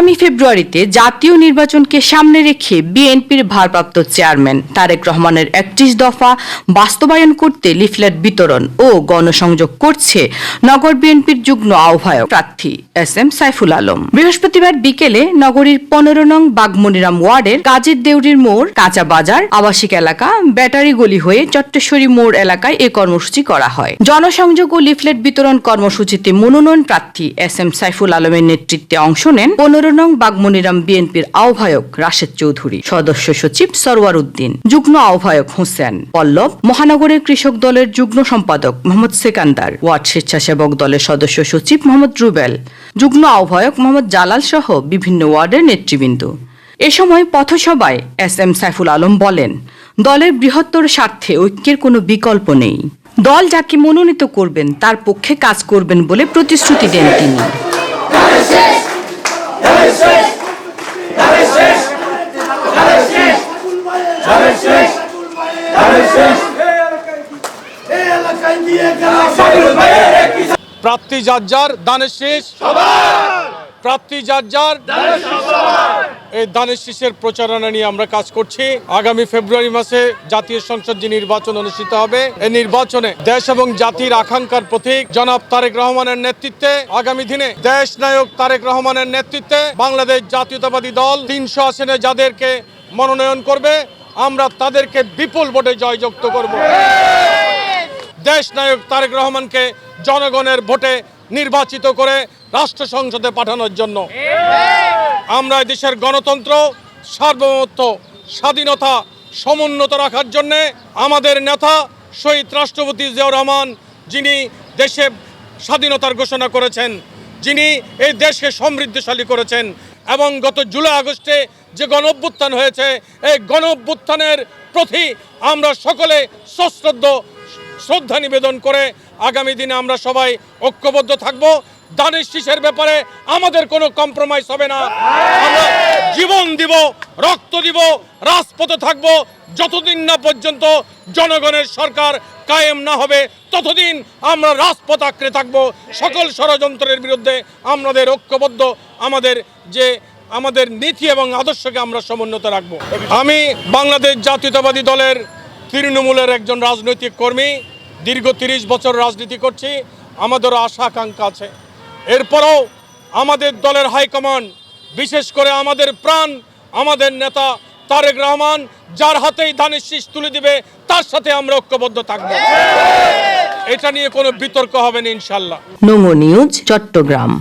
আগামী ফেব্রুয়ারিতে জাতীয় নির্বাচনকে সামনে রেখে বিএনপির ভারপ্রাপ্ত চেয়ারম্যান তারেক রহমানের একত্রিশ দফা বাস্তবায়ন করতে লিফলেট বিতরণ ও গণসংযোগ করছে নগর বিএনপির যুগ্ম আহ্বায়ক প্রার্থী এস এম সাইফুল আলম। বৃহস্পতিবার বিকেলে নগরীর পনেরো নং বাগমনিরাম ওয়ার্ডের কাজের দেউরির মোড়, কাঁচা বাজার, আবাসিক এলাকা, ব্যাটারি গলি হয়ে চট্টেশ্বরী মোড় এলাকায় এ কর্মসূচি করা হয়। জনসংযোগ ও লিফলেট বিতরণ কর্মসূচিতে মনোনয়ন প্রার্থী এস এম সাইফুল আলমের নেতৃত্বে অংশ নেন পনেরো নং বাগমনিরাম বিএনপির আহ্বায়ক রাশেদ চৌধুরী, সদস্য সচিব সরওয়ার উদ্দিন, যুগ্ম আহ্বায়ক হোসেন, পল্লব, মহানগরের কৃষক দলের যুগ্ম সম্পাদক মোহাম্মদ সেকান্দার, ওয়ার্ড স্বেচ্ছাসেবক দলের সদস্য সচিব মোহাম্মদ রুবেল, যুগ্ম আহ্বায়ক মোহাম্মদ জালাল সহ বিভিন্ন ওয়ার্ডের নেতৃবৃন্দ। এ সময় পথসভায় এস এম সাইফুল আলম বলেন, দলের বৃহত্তর স্বার্থে ঐক্যের কোনো বিকল্প নেই। দল যাকে মনোনীত করবেন তার পক্ষে কাজ করবেন বলে প্রতিশ্রুতি দেন তিনি। প্রাপ্তি যার যার, দানের শেষ। প্রাপ্তি যার যার, এই দানের শীষের প্রচারণা নিয়ে আমরা কাজ করছি। আগামী ফেব্রুয়ারি মাসে জাতীয় সংসদ যে নির্বাচন অনুষ্ঠিত হবে এই নির্বাচনে দেশ এবং জাতির আকাঙ্ক্ষার প্রতীক জনাব তারেক রহমানের নেতৃত্বে আগামী দিনে দেশ নায়ক তারেক রহমানের নেতৃত্বে বাংলাদেশ জাতীয়তাবাদী দল তিনশো আসনে যাদেরকে মনোনয়ন করবে আমরা তাদেরকে বিপুল ভোটে জয়যুক্ত করব। দেশ নায়ক তারেক রহমানকে জনগণের ভোটে নির্বাচিত করে রাষ্ট্র সংসদে পাঠানোর জন্য। আমরা দেশের গণতন্ত্র, সার্বভৌমত্ব, স্বাধীনতা সমুন্নত রাখার জন্য আমাদের নেতা শহীদ রাষ্ট্রপতি জিয়াউর রহমান যিনি দেশে স্বাধীনতার ঘোষণা করেছেন, যিনি এই দেশকে সমৃদ্ধশালী করেছেন এবং গত জুলাই আগস্টে যে গণ হয়েছে, এই গণ প্রতি আমরা সকলে সশ্রদ্ধ, শ্রদ্ধা নিবেদন করে আগামী দিনে আমরা সবাই ঐক্যবদ্ধ থাকব। দানের শীষের ব্যাপারে আমাদের কোনো কম্প্রোমাইজ হবে না। আমরা জীবন দিব, রক্ত দিব, রাজপথে থাকব। যতদিন না পর্যন্ত জনগণের সরকার কায়েম না হবে, ততদিন আমরা রাজপথ আঁকড়ে থাকব। সকল ষড়যন্ত্রের বিরুদ্ধে আমাদের ঐক্যবদ্ধ, আমাদের যে আমাদের নীতি এবং আদর্শকে আমরা সমুন্নত রাখব। আমি বাংলাদেশ জাতীয়তাবাদী দলের তৃণমূলের একজন রাজনৈতিক কর্মী, দীর্ঘ তিরিশ বছর রাজনীতি করছি, আমাদেরও আশা আকাঙ্ক্ষা আছে। এরপরও আমাদের দলের হাইকমান্ড, বিশেষ করে আমাদের প্রাণ, আমাদের নেতা তারেক রহমান, যার হাতেই ধানের শীষ তুলে দিবে, তার সাথে আমরা ঐক্যবদ্ধ থাকব। এটা নিয়ে কোনো বিতর্ক হবে না, ইনশাল্লাহ। নোংো নিউজ, চট্টগ্রাম।